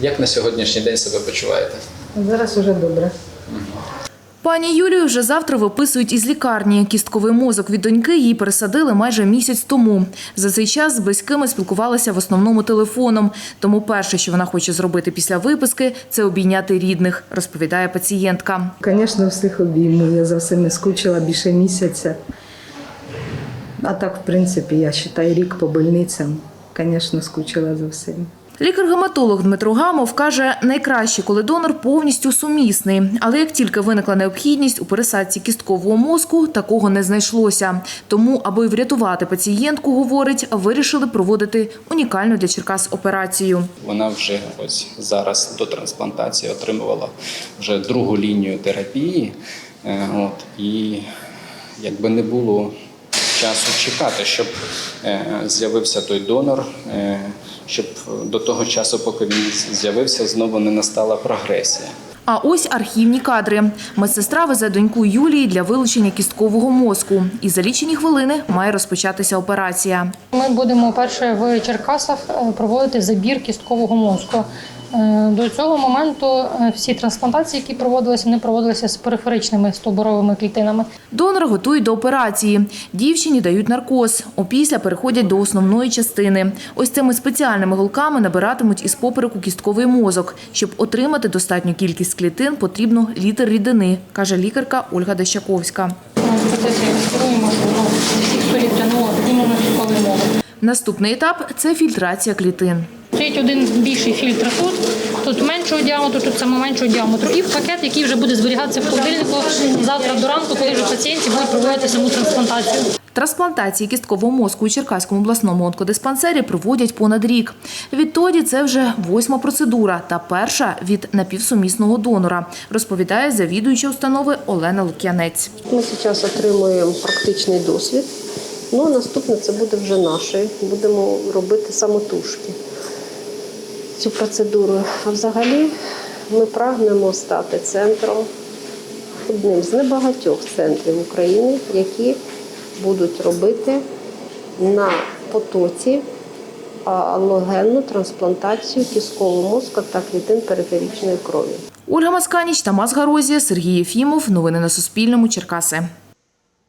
Як на сьогоднішній день себе почуваєте? Зараз уже добре. Пані Юлію вже завтра виписують із лікарні. Кістковий мозок від доньки їй пересадили майже місяць тому. За цей час з близькими спілкувалася в основному телефоном. Тому перше, що вона хоче зробити після виписки, це обійняти рідних, розповідає пацієнтка. Звісно, всіх обійму. Я за всіми скучила більше місяця. А так, в принципі, я вважаю, рік по больницям. Звісно, скучила за всім. Лікар-гематолог Дмитро Гамов каже, найкраще, коли донор повністю сумісний. Але як тільки виникла необхідність у пересадці кісткового мозку, такого не знайшлося. Тому, аби врятувати пацієнтку, говорить, вирішили проводити унікальну для Черкас операцію. Вона вже ось зараз до трансплантації отримувала вже другу лінію терапії. Е, От, і якби не було часу чекати, щоб е, з'явився той донор, е, щоб до того часу, поки він з'явився, знову не настала прогресія. А ось архівні кадри. Медсестра везе доньку Юлії для вилучення кісткового мозку. І за лічені хвилини має розпочатися операція. Ми будемо перше в Черкасах е, проводити забір кісткового мозку. Е, До цього моменту е, всі трансплантації, які проводилися, вони проводилися з периферичними стовбуровими клітинами. Донора готують до операції. Дівчині дають наркоз. Опісля переходять до основної частини. Ось цими спеціальними голками набиратимуть із попереку кістковий мозок. Щоб отримати достатню кількість клітин, потрібно літр рідини, каже лікарка Ольга Дещаковська. Наступний етап це фільтрація клітин. Стоїть один більший фільтр тут, тут меншого діаметру, тут саме меншого діаметру. І пакет, який вже буде зберігатися в холодильнику завтра до ранку, коли вже пацієнті будуть проводити саму трансплантацію. Трансплантації кісткового мозку у Черкаському обласному онкодиспансері проводять понад рік. Відтоді це вже восьма процедура та перша від напівсумісного донора, розповідає завідуюча установи Олена Лук'янець. Ми зараз отримуємо практичний досвід. Ну, а наступне це буде вже наше. Будемо робити самотужки цю процедуру. А взагалі ми прагнемо стати центром, одним з небагатьох центрів України, які будуть робити на потоці алогенну трансплантацію кісткового мозку та клітин периферичної крові. Ольга Масканіч, Тамас Гарозія, Сергій Єфімов. Новини на Суспільному. Черкаси.